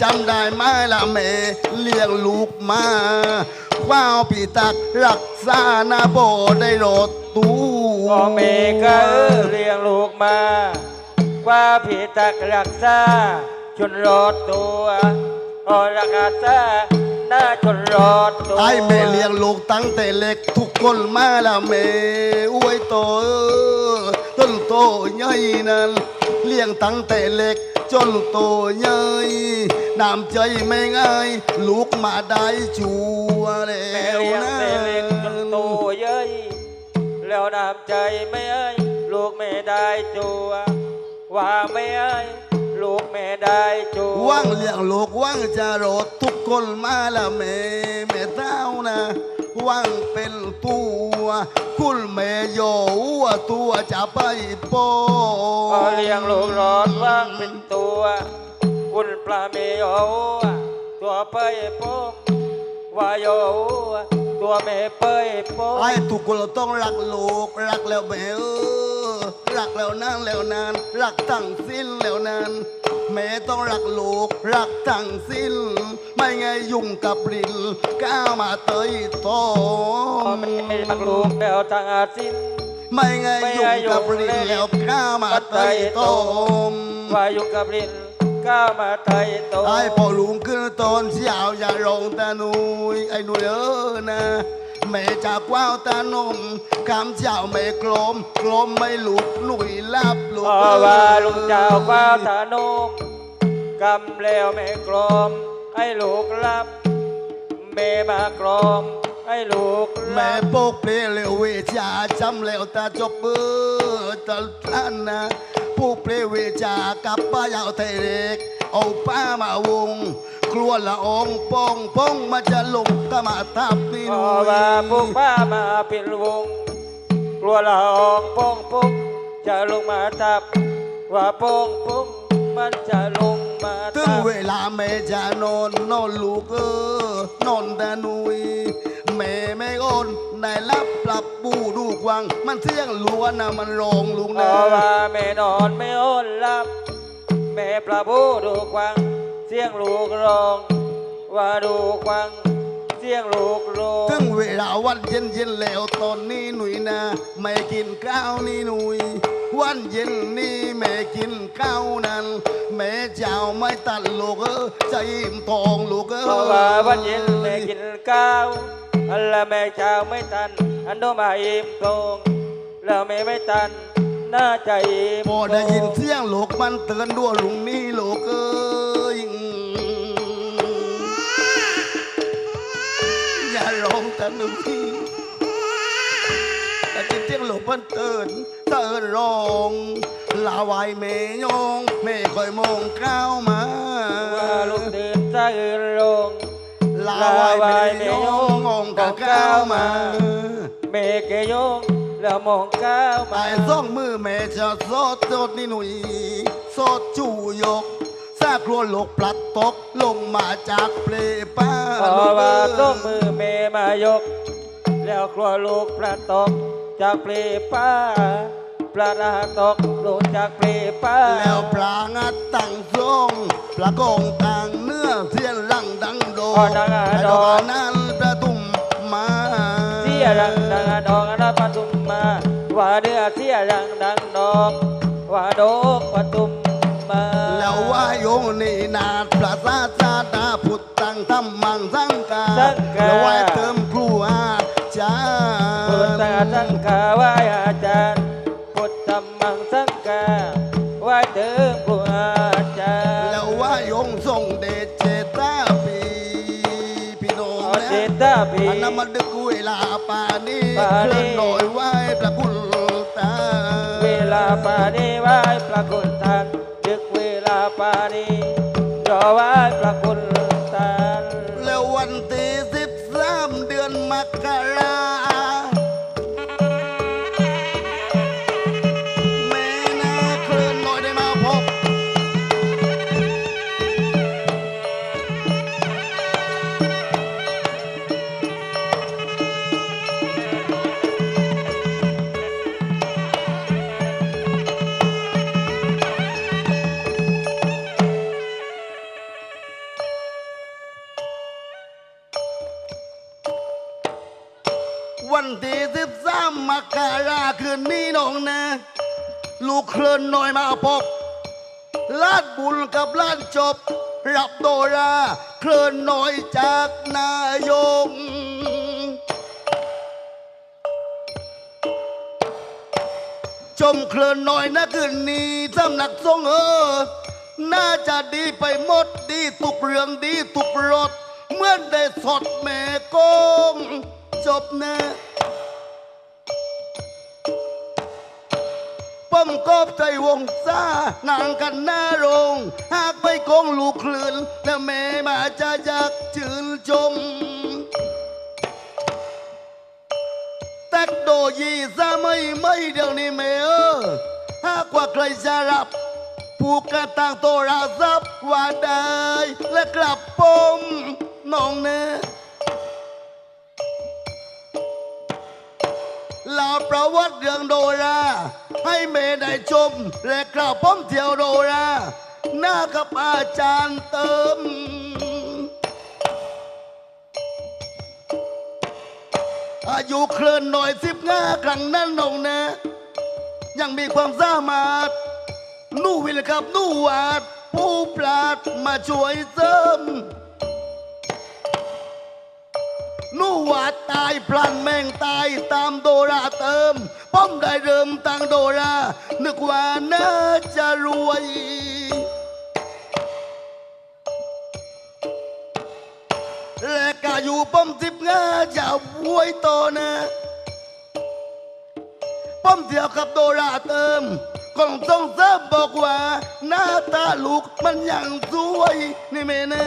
จำได้ไหมละแม่เลี้ยงลูกมาว้าวปีตักรักษาหน้าโบได้รถตู้ก็เมก็เออเลี้ยงลูกมาว่าผีตักรักษาจนรอดตัวโอรักษาหน้าจนรอดตัวไอ้แม่เลี้ยงลูกตั้งแต่เล็กทุกคนมาละแม่อวยโตเออต้นโตใหญ่นั้น เลี้ยงตั้งแต่เล็ก จนโตใหญ่น้ำใจไม่ง่าย ลูกมาได้ชัวร์แล้แม่วเลี้ยงนะแต่เล็กจนโตเย้ยแล้วน้ำใจไม่เอ้ยลูกไม่ได้จัวว่าไม่เอ้ยลูกไม่ได้จัวว่างเลี้ยงลูกว่างจะรดทุกคนมาละแม่แม่เต้านะ ว่างเป็นตัวคุณแม่โยวตัวจะไปโปก็เลี้ยงลูกรอดว่างเป็นตัว คุณปลาเมโยตัวเปโปมว่าโยตัวเมเปยโปมไอ้ทุกคนเราต้องรักลูกรักแล้วแม่เออรักแล้วนานแล้วนาน รักตั้งสิ้นแล้วนาน แม่ต้องรักลูกรักตั้งสิ้น ไม่ไงยุ่งกับรินก้าวมาเตยโตพ่อแม่รักลูกแล้วทางอาสินไม่ไงยุ่งกับรินแล้วก้าวมาเตยโตว่าอยู่กับรินก้าวมาไทยโตไอ้พอลุงขึ้นตอนเช้าอย่าร้องตาหนุยไอ้หนุยเออนะ แม่จากว้าวตานมคำเจ้าแม่กลมกลมไม่หลุดหนุยลับหลุดเพราะว่าลุงเจ้าฟ้าถานมกำแล้วแม่กลอม ให้ลูกรับแม่มากลอม ให้ลูกแม่รับโปกเปลเลวเวชาจำแล้วตาจบเบอร์ตะท่านนะผู้เปลเวชากับป้ายาวไทยเล็กเอาป้ามาวง กลัวละองปองปองมาจะลงก็มาทับนี่เพหนุราะว่าพวกยป้ามาเป็นวงกลัวละองป้งปุ้งจะลงมาทับว่าป้งปุ้งมันจะลงมาถึงเวลาแม่จะนอนนอนลูกเออนอนแต่นุยแม่ไม่โอนได้รับปรับปูดูกวัง มันเที่ยงล้วนนะมันรองลุงนะราว่าแม่นอนไม่โอนหลับ แม่ประบูดูกวัง สียงลูกร้อง ว่าดูกวัง เสียงลูกร้องถึงเวลาวันเย็นเย็นๆแล้วตอนนี้หนุยนะไม่กินข้าวนี่หนุยวันเย็นนี่แม่กินข้าวนั้น แม่เจ้าไม่ตัดลูกเออใจอิ่มทองลูกเออเพราะว่าวันเย็นแม่กินข้าวอันละแม่เช้าไม่ทัน อันโนมาอิ่มทองแล้วแม่ไม่ทันน่าใจอิ่มพอได้ยินเสียงลูกมันเตือนด้วยลุงนี่าร้องแต่หนึ่งทีแต่ยินเสียงลูกมันเตือนเตือนร้องลาวายเมยองไม่ค่อยมองข้าวมาว่าลูกตื่นสะอื่นลงลาวายเมยองมองกับข้าวมาเมเกยงแล้วมองก้าวมาแต่องมือแม่จะสดสดนี่หนุ่ยสดจูยกากครัวโลกพลัดตกลงมาจากเปลป้าพราะว่าต้องมือเมมายก แล้วครัวลูกพระตกจากเปลป้าพระราตกลงจากเปลป้าแล้วปลางัดตั้งทรงปลากงต่างเนื้อเทียนรังดังโดดังอาแต่ดอกนั้นประตุ่มมาเสียรังดังดอกนะปทุมมาว่าเนื้อเสียรังดังดอกว่าดอกปทุมมาแล้วว่า โยนี่นาดพระสาจาตาพุทธังธรรมังสังกาแล้วไว้เติมครูอาจาพุทธรย์สังฆาไหว้อาจารย์พุทธมังสังฆาไหว้เดิมครูอาจารย์แล้วว่าโยงทรงเดชเจตาปีพี่น้องเอานะเจตาปีอันนั้นมันดึกเวลาป่านี้ป่านี้เคลื่อนหน่อยไหว้พระคุณตาเวลาปานีไหว้พระคุณท่านดึกเวลาป น้องนะ ลูกเคลื่อนหน่อยมาพบลาดบุญกับลาดจบ รับโดราเคลื่อนหน่อยจากนายงชมเคลื่อนหน่อยนะคืนนี้สำนักทรงเออ น่าจะดีไปหมดดีทุกเรื่องดีทุกรสเมื่อได้สดแม่กงจบนะ มกอบใจวงซ่านางกันหน้าโรง หากไม่คงลูกคลื่นแล้วแม่มาจะอยากชื่นชมแตกโดยีซะไม่ไม่เดี๋ยวนี้แม่เออหากว่าใครจะรับผู้กระต่างโตราซับว่าได้และกลับปมน้องเนะ ลาประวัติเรื่องโดรา ให้เมย์ได้ชม และกลับป้อมเที่ยวโดรา หน้ากับอาจารย์เติม อายุเคลื่อนหน่อยสิบห้าครั้งนั้นนงนะ ยังมีความสามารถ นู่วิลกับนู่วาด ผู้ปราดมาช่วยเสริม นู่วาดตายพลันแม่งตายตามโดราเติม ป้อมได้เริ่มตั้งโดรา นึกว่าน่าจะรวยและกาอยู่ป้อมสิบห้าจะบวยต่อนะป้อมเดียวกับโดราเติมกองทรงเสริมบอกว่า หน้าตาลูกมันยังสวย นี่เมนะ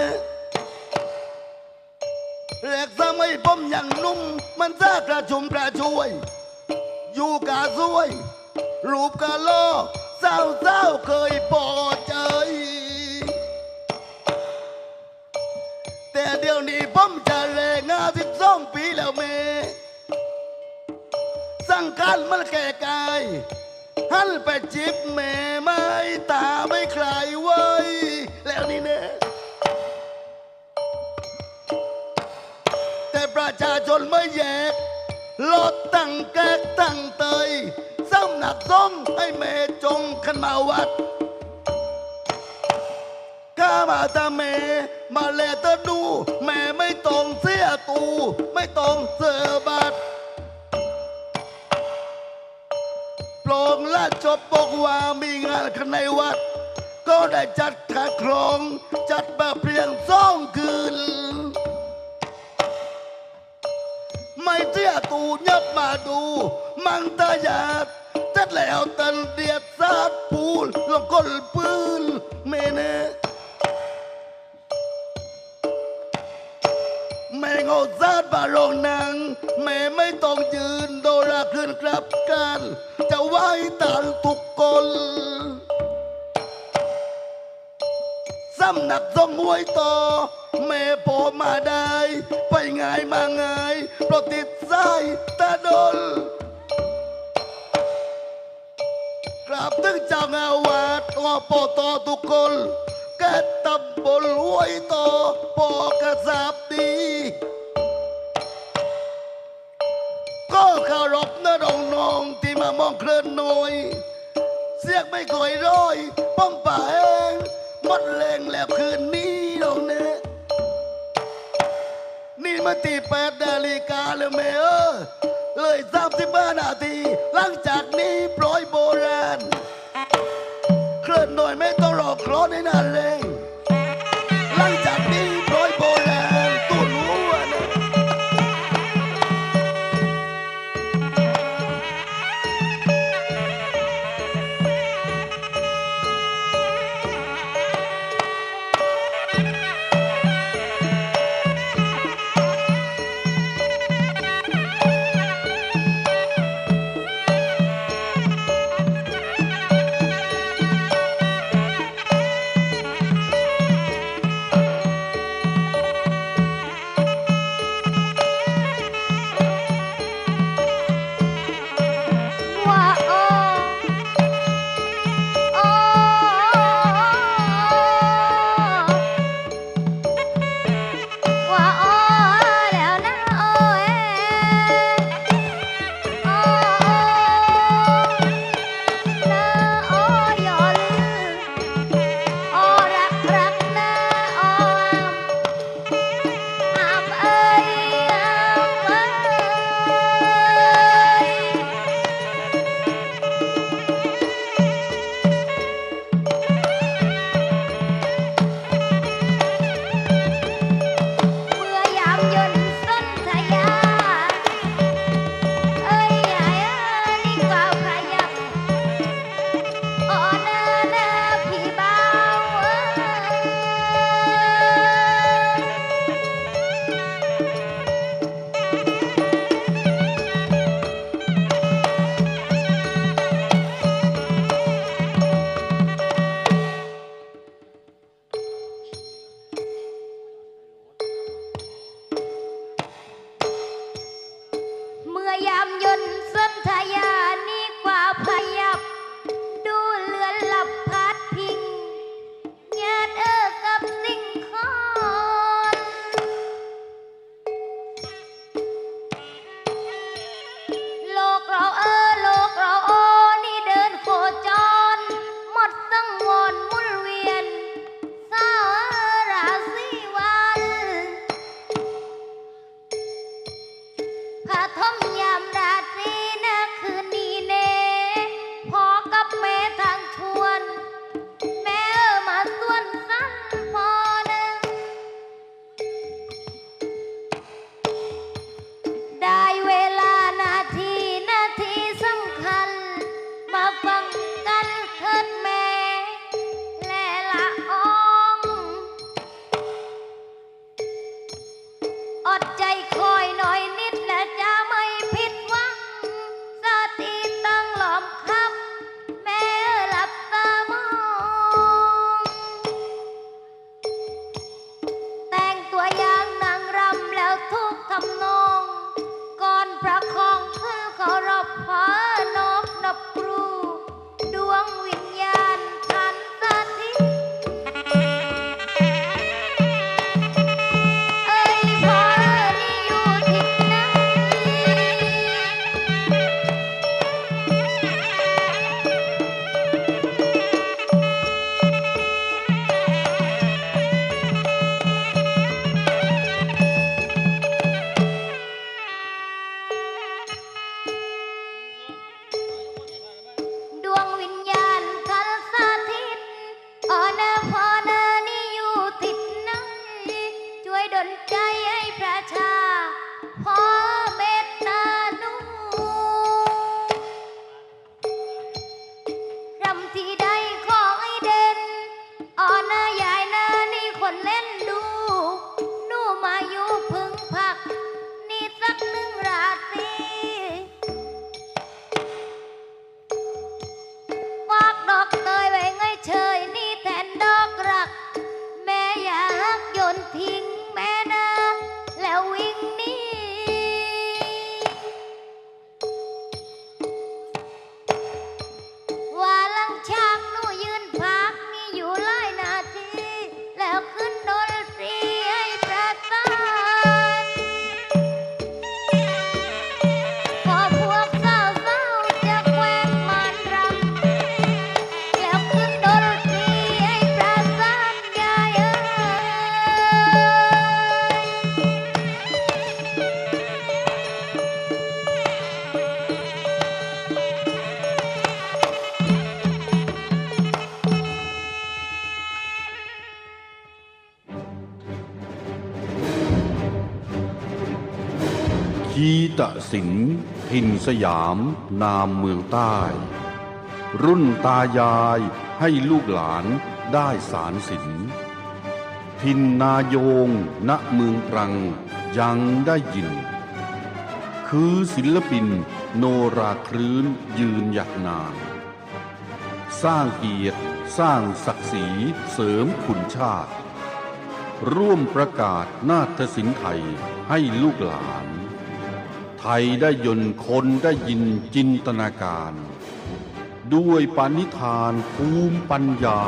แรกสมัยป้อมยังนุ่ม มันซากระชุมกระชวย อยู่กาสวย รูปกาโลเศร้าเศร้าเคยพอใจ แต่เดี๋ยวนี้ผมจะแรงงาสิบสองปีแล้วเมสังการมันแก่กายหันไปจิบแม่ไม่ตาไม่ใครไว้ ประชาชนไม่แยกลดตั้งแกกตั้งเตยสำนักทรงให้แม่จงขึ้นมาวัดข้ามาตาแม่มาแลตะดู แม่ไม่ต้องเสียตู ไม่ต้องเสือบัตรโปรงและจบบอกว่ามีงานข้างในวัด ก็ได้จัดขัดครอง จัดแบบเพียงสองคืน ไม่เสียตูยับมาดู มังตายาดเจัดแล้วตันเดียดซาดปูนลงก้นปืนเมเนแม่งเอาซาดบาโรงนางแม่ไม่ต้องยืนโดราขึ้นกลับกัน จะไหว้ตานทุกคน สำนักต้องมวยต่อแม่พอมาได้ ไปไง่ายมาง่ายเพราะติดสายตาดนกราบถึงเจ้างาวาดอปตทุกคนแกตำบลห้วยต่อปอกระสาบดี ก็เคารพนะน้องน้องที่มามองเคลื่อนหน่อย เสียงไม่ก่อยร้อยป้องป่าเอง หมดแรงแล้วคืนนี้ลงเนะนี่มาตีแปดนาฬิกาแล้วแม่เออเลยสามสิบห้านาที หลังจากนี้ปล่อยบ ตสินทินสยามนามเมืองใต้ รุ่นตายายให้ลูกหลานได้สารสินทินนายงณเมืองตรังยังได้ยิน คือศิลปินโนราครื้นยืนหยัดนาน สร้างเกียรติสร้างศักดิ์ศรีเสริมคุณชาติ ร่วมประกาศนาฏศิลป์ไทยให้ลูกหลาน ไทยได้ยนคนได้ยินจินตนาการ ด้วยปณิธานภูมิปัญญา